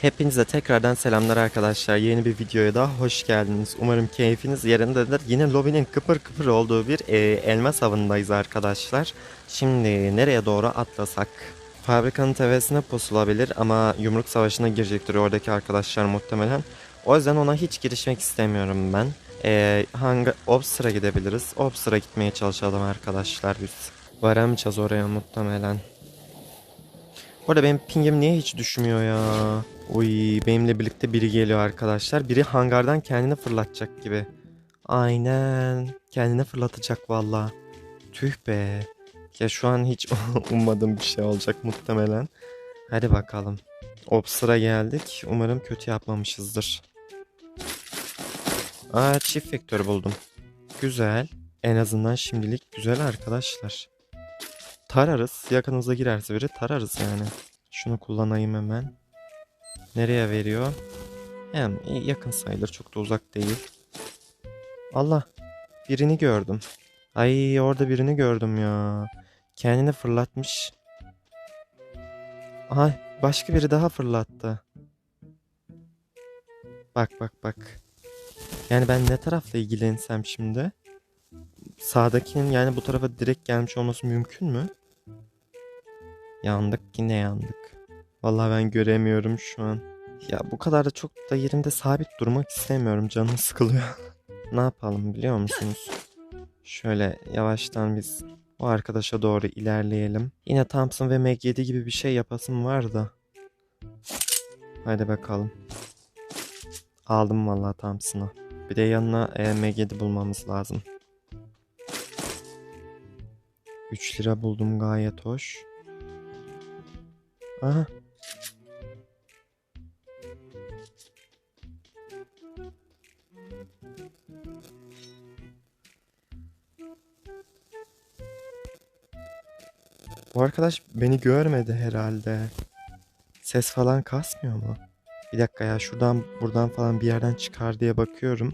Hepinize tekrardan selamlar arkadaşlar. Yeni bir videoya daha hoş geldiniz. Umarım keyfiniz yerindedir. Yine lobinin kıpır kıpır olduğu bir e, elmas avındayız arkadaşlar. Şimdi nereye doğru atlasak? Fabrikanın tepesine pusulabilir ama yumruk savaşına girecektir oradaki arkadaşlar muhtemelen. O yüzden ona hiç girişmek istemiyorum ben. E, hangi Obs'ra gidebiliriz. Obs'ra gitmeye çalışalım arkadaşlar biz. Varamayacağız oraya muhtemelen. Bu arada benim pingim niye hiç düşmüyor ya? Uy benimle birlikte biri geliyor arkadaşlar. Biri hangardan kendini fırlatacak gibi. Aynen. Kendini fırlatacak valla. Tüh be. Ya şu an hiç ummadığım bir şey olacak muhtemelen. Hadi bakalım. Ops'ra geldik. Umarım kötü yapmamışızdır. Aa çift vektör buldum. Güzel. En azından şimdilik güzel arkadaşlar. Tararız. Yakınımıza girerse biri tararız yani. Şunu kullanayım hemen. Nereye veriyor? Hem yakın sayılır. Çok da uzak değil. Allah. Birini gördüm. Ay orada birini gördüm ya. Kendini fırlatmış. Ay başka biri daha fırlattı. Bak bak bak. Yani ben ne tarafla ilgilensem şimdi? Sağdakinin yani bu tarafa direkt gelmiş olması mümkün mü? Yandık yine yandık. Vallahi ben göremiyorum şu an. Ya bu kadar da çok da yerimde sabit durmak istemiyorum. Canım sıkılıyor. ne yapalım biliyor musunuz? Şöyle yavaştan biz o arkadaşa doğru ilerleyelim. Yine Thompson ve Meg 7 gibi bir şey yapasım var da. Haydi bakalım. Aldım vallahi Thompson'ı. Bir de yanına e, 7 bulmamız lazım. 3 lira buldum gayet hoş. Aha. Bu arkadaş beni görmedi herhalde. Ses falan kasmıyor mu? Bir dakika ya şuradan buradan falan bir yerden çıkar diye bakıyorum.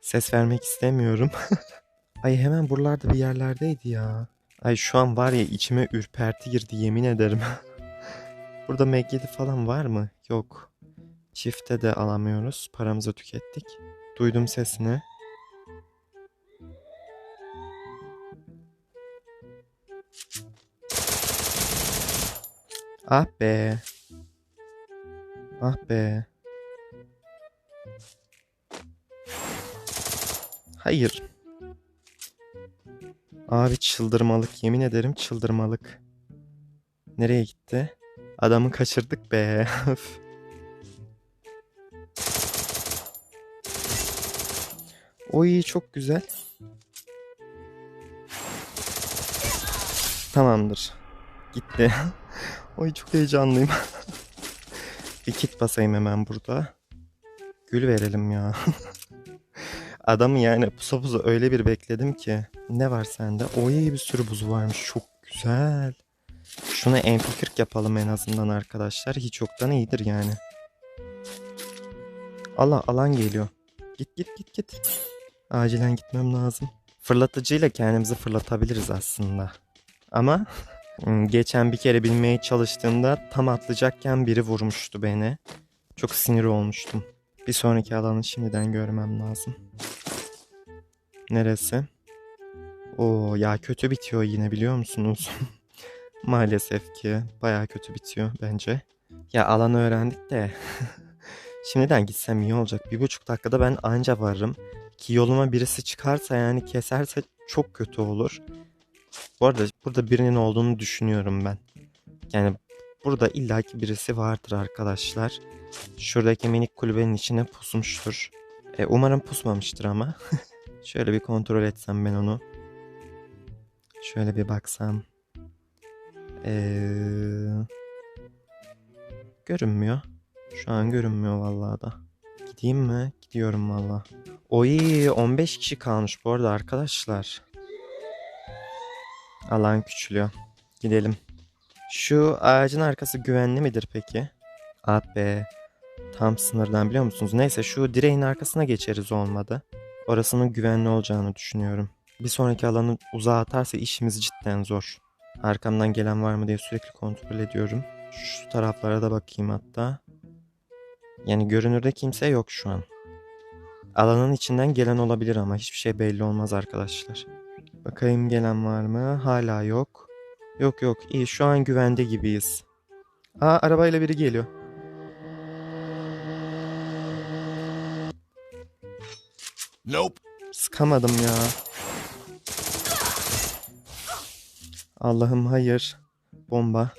Ses vermek istemiyorum. Ay hemen buralarda bir yerlerdeydi ya. Ay şu an var ya içime ürperti girdi yemin ederim. Burada Meg 7 falan var mı? Yok. Çifte de alamıyoruz. Paramızı tükettik. Duydum sesini. Ah be. Ah be. Hayır. Abi çıldırmalık. Yemin ederim çıldırmalık. Nereye gitti? Adamı kaçırdık be. Oy çok güzel. Tamamdır. Gitti. Oy çok heyecanlıyım. bir kit basayım hemen burada. Gül verelim ya. Adamı yani pusa pusa öyle bir bekledim ki. Ne var sende? Oy bir sürü buz varmış. Çok güzel. Şunu MP40 yapalım en azından arkadaşlar. Hiç yoktan iyidir yani. Allah alan geliyor. Git git git git. Acilen gitmem lazım. Fırlatıcıyla kendimizi fırlatabiliriz aslında. Ama geçen bir kere binmeye çalıştığımda tam atlayacakken biri vurmuştu beni. Çok sinir olmuştum. Bir sonraki alanı şimdiden görmem lazım. Neresi? Oo ya kötü bitiyor yine biliyor musunuz? Maalesef ki baya kötü bitiyor bence. Ya alanı öğrendik de şimdiden gitsem iyi olacak. Bir buçuk dakikada ben anca varırım. Ki yoluma birisi çıkarsa yani keserse çok kötü olur. Bu arada burada birinin olduğunu düşünüyorum ben. Yani burada illaki birisi vardır arkadaşlar. Şuradaki minik kulübenin içine pusmuştur. E, umarım pusmamıştır ama. Şöyle bir kontrol etsem ben onu. Şöyle bir baksam. Ee, görünmüyor. Şu an görünmüyor vallahi da. Gideyim mi? Gidiyorum valla. Oy 15 kişi kalmış bu arada arkadaşlar. Alan küçülüyor. Gidelim. Şu ağacın arkası güvenli midir peki? Ah. Tam sınırdan biliyor musunuz? Neyse şu direğin arkasına geçeriz olmadı. Orasının güvenli olacağını düşünüyorum. Bir sonraki alanı uzağa atarsa işimiz cidden zor. Arkamdan gelen var mı diye sürekli kontrol ediyorum. Şu taraflara da bakayım hatta. Yani görünürde kimse yok şu an. Alanın içinden gelen olabilir ama hiçbir şey belli olmaz arkadaşlar. Bakayım gelen var mı? Hala yok. Yok yok iyi şu an güvende gibiyiz. Aa arabayla biri geliyor. Nope. Sıkamadım ya. Allah'ım hayır. Bomba.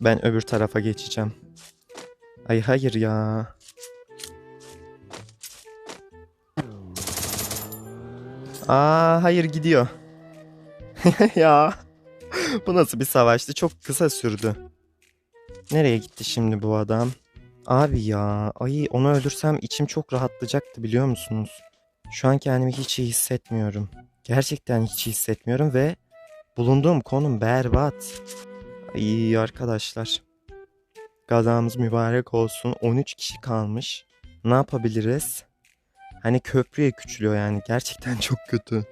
Ben öbür tarafa geçeceğim. Ay hayır ya. Aa hayır gidiyor. ya. Bu nasıl bir savaştı? Çok kısa sürdü. Nereye gitti şimdi bu adam? Abi ya, ay onu öldürsem içim çok rahatlayacaktı biliyor musunuz? Şu an kendimi hiç iyi hissetmiyorum. Gerçekten hiç hissetmiyorum ve bulunduğum konum berbat. Ay arkadaşlar. Gazamız mübarek olsun. 13 kişi kalmış. Ne yapabiliriz? Hani köprüye küçülüyor yani. Gerçekten çok kötü.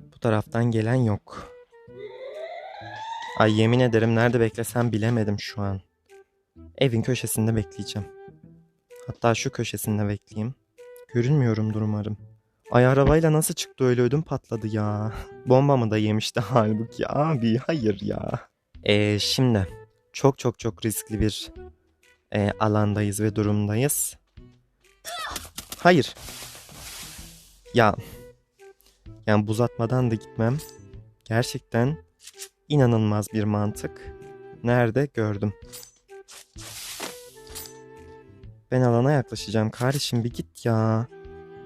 Bu taraftan gelen yok. Ay yemin ederim nerede beklesem bilemedim şu an. Evin köşesinde bekleyeceğim. Hatta şu köşesinde bekleyeyim. Görünmüyorumdur umarım. Ay arabayla nasıl çıktı öyle ödüm patladı ya. Bombamı da yemişti halbuki abi hayır ya. Ee, şimdi çok çok çok riskli bir e, alandayız ve durumdayız. Hayır. Ya yani buz atmadan da gitmem. Gerçekten İnanılmaz bir mantık. Nerede gördüm. Ben alana yaklaşacağım. Kardeşim bir git ya.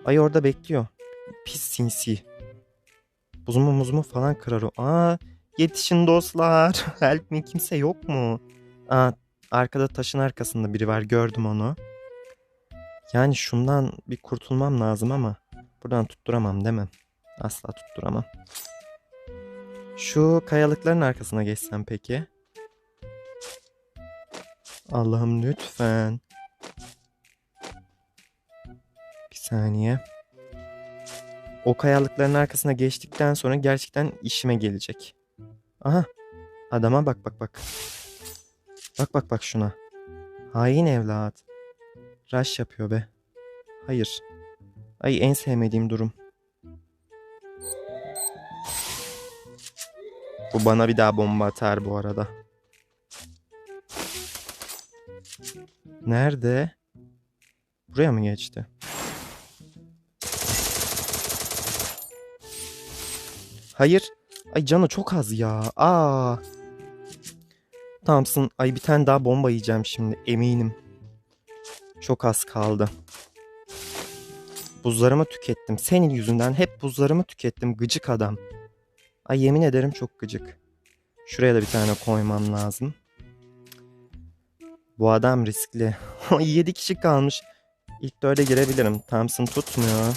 Ay orada bekliyor. Pis sinsi. Buzumu muzumu falan kırar o. Aa yetişin dostlar. Help me kimse yok mu? Aa arkada taşın arkasında biri var. Gördüm onu. Yani şundan bir kurtulmam lazım ama buradan tutturamam mi? Asla tutturamam. Şu kayalıkların arkasına geçsem peki? Allah'ım lütfen. Bir saniye. O kayalıkların arkasına geçtikten sonra gerçekten işime gelecek. Aha. Adama bak bak bak. Bak bak bak şuna. Hain evlat. Rush yapıyor be. Hayır. Ay en sevmediğim durum. Bu bana bir daha bomba atar bu arada. Nerede? Buraya mı geçti? Hayır. Ay canı çok az ya. Aa. Thompson. Ay bir tane daha bomba yiyeceğim şimdi. Eminim. Çok az kaldı. Buzlarımı tükettim. Senin yüzünden hep buzlarımı tükettim. Gıcık adam. Ay yemin ederim çok gıcık. Şuraya da bir tane koymam lazım. Bu adam riskli. 7 kişi kalmış. İlk dörde girebilirim. Thompson tutmuyor.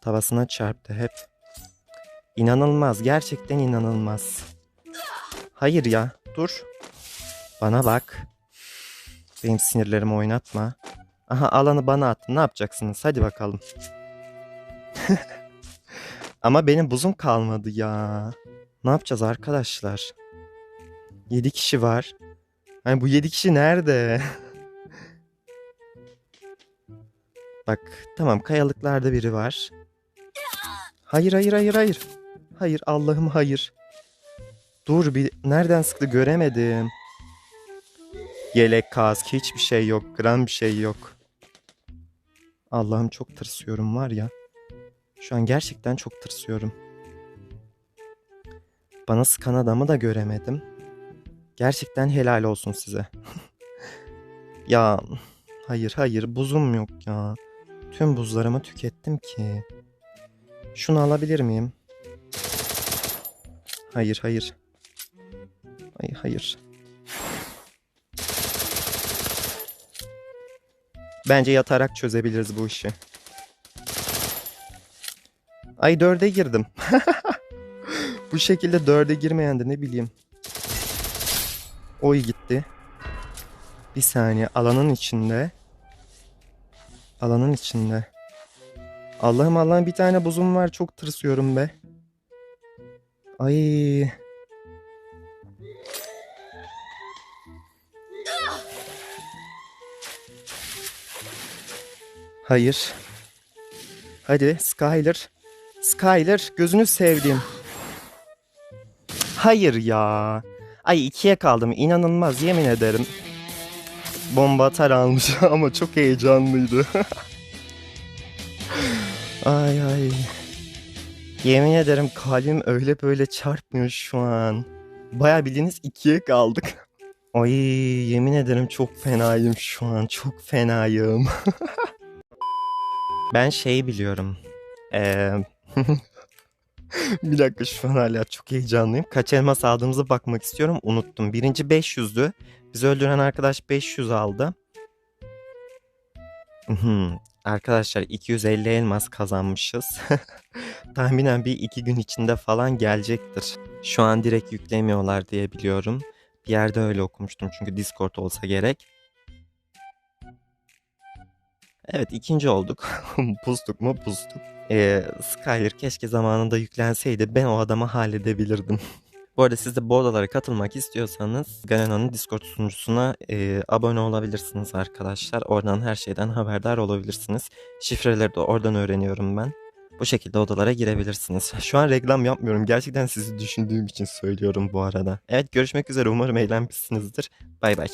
Tavasına çarptı hep. İnanılmaz. Gerçekten inanılmaz. Hayır ya. Dur. Bana bak. Benim sinirlerimi oynatma. Aha alanı bana attı. Ne yapacaksınız? Hadi bakalım. Ama benim buzum kalmadı ya. Ne yapacağız arkadaşlar? 7 kişi var. Hani bu 7 kişi nerede? Bak tamam kayalıklarda biri var. Hayır hayır hayır hayır. Hayır Allah'ım hayır. Dur bir nereden sıktı göremedim. Yelek kask hiçbir şey yok. Gram bir şey yok. Allah'ım çok tırsıyorum var ya. Şu an gerçekten çok tırsıyorum. Bana sıkan adamı da göremedim. Gerçekten helal olsun size. ya hayır hayır buzum yok ya. Tüm buzlarımı tükettim ki. Şunu alabilir miyim? Hayır hayır. Ay hayır. Bence yatarak çözebiliriz bu işi. Ay dörde girdim. Bu şekilde dörde girmeyen de ne bileyim. Oy gitti. Bir saniye alanın içinde. Alanın içinde. Allah'ım Allah'ım bir tane buzum var çok tırsıyorum be. Ay. Hayır. Hadi Skyler. Skyler gözünü sevdim. Hayır ya. Ay ikiye kaldım inanılmaz yemin ederim. Bomba atar almış ama çok heyecanlıydı. ay ay. Yemin ederim kalbim öyle böyle çarpmıyor şu an. Baya bildiğiniz ikiye kaldık. Ay yemin ederim çok fenayım şu an. Çok fenayım. Ben şeyi biliyorum. Ee, bir dakika şu an hala çok heyecanlıyım. Kaç elmas aldığımıza bakmak istiyorum. Unuttum. Birinci 500'dü. Bizi öldüren arkadaş 500 aldı. Arkadaşlar 250 elmas kazanmışız. Tahminen bir iki gün içinde falan gelecektir. Şu an direkt yüklemiyorlar diye biliyorum. Bir yerde öyle okumuştum çünkü Discord olsa gerek. Evet ikinci olduk. Pustuk mu pustuk. Ee, Skyler keşke zamanında yüklenseydi ben o adamı halledebilirdim. Bu arada siz de bu odalara katılmak istiyorsanız Galena'nın Discord sunucusuna e, abone olabilirsiniz arkadaşlar. Oradan her şeyden haberdar olabilirsiniz. Şifreleri de oradan öğreniyorum ben. Bu şekilde odalara girebilirsiniz. Şu an reklam yapmıyorum. Gerçekten sizi düşündüğüm için söylüyorum bu arada. Evet görüşmek üzere. Umarım eğlenmişsinizdir. Bay bay.